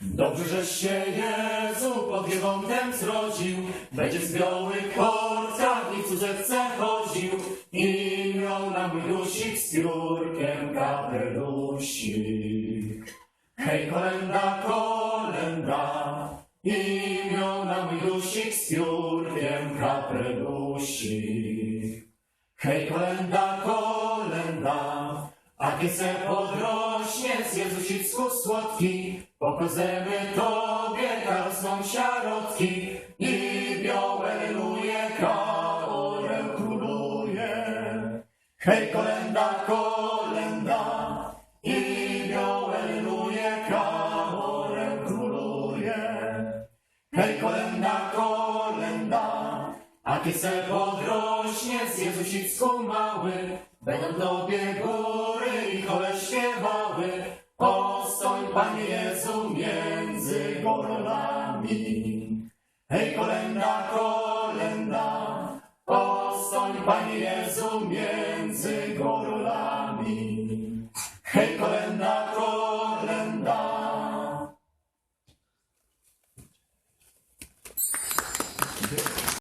Dobrze, żeś się Jezu pod Giewontem zrodził, będzie z białych porcach i cudzetce chodził i miał na milusik z piórkiem kapelusik. Hej, kolenda, kolenda, i miał na milusik z piórkiem kapelusik. Hej, kolenda, kiedy se podrośnie z Jezusicku słodki, pokażemy Tobie karosną środki i białe luje kaorem króluje. Hej, kolenda, kolenda, i białe luje kaorem króluje. Hej, kolenda, kolenda, a kiedy se podrośnie z Jezusicku mały, będą tobie góry Panie Jezu, między gorolami. Hej, kolenda, kolenda, postoń, Panie Jezu, między gorolami.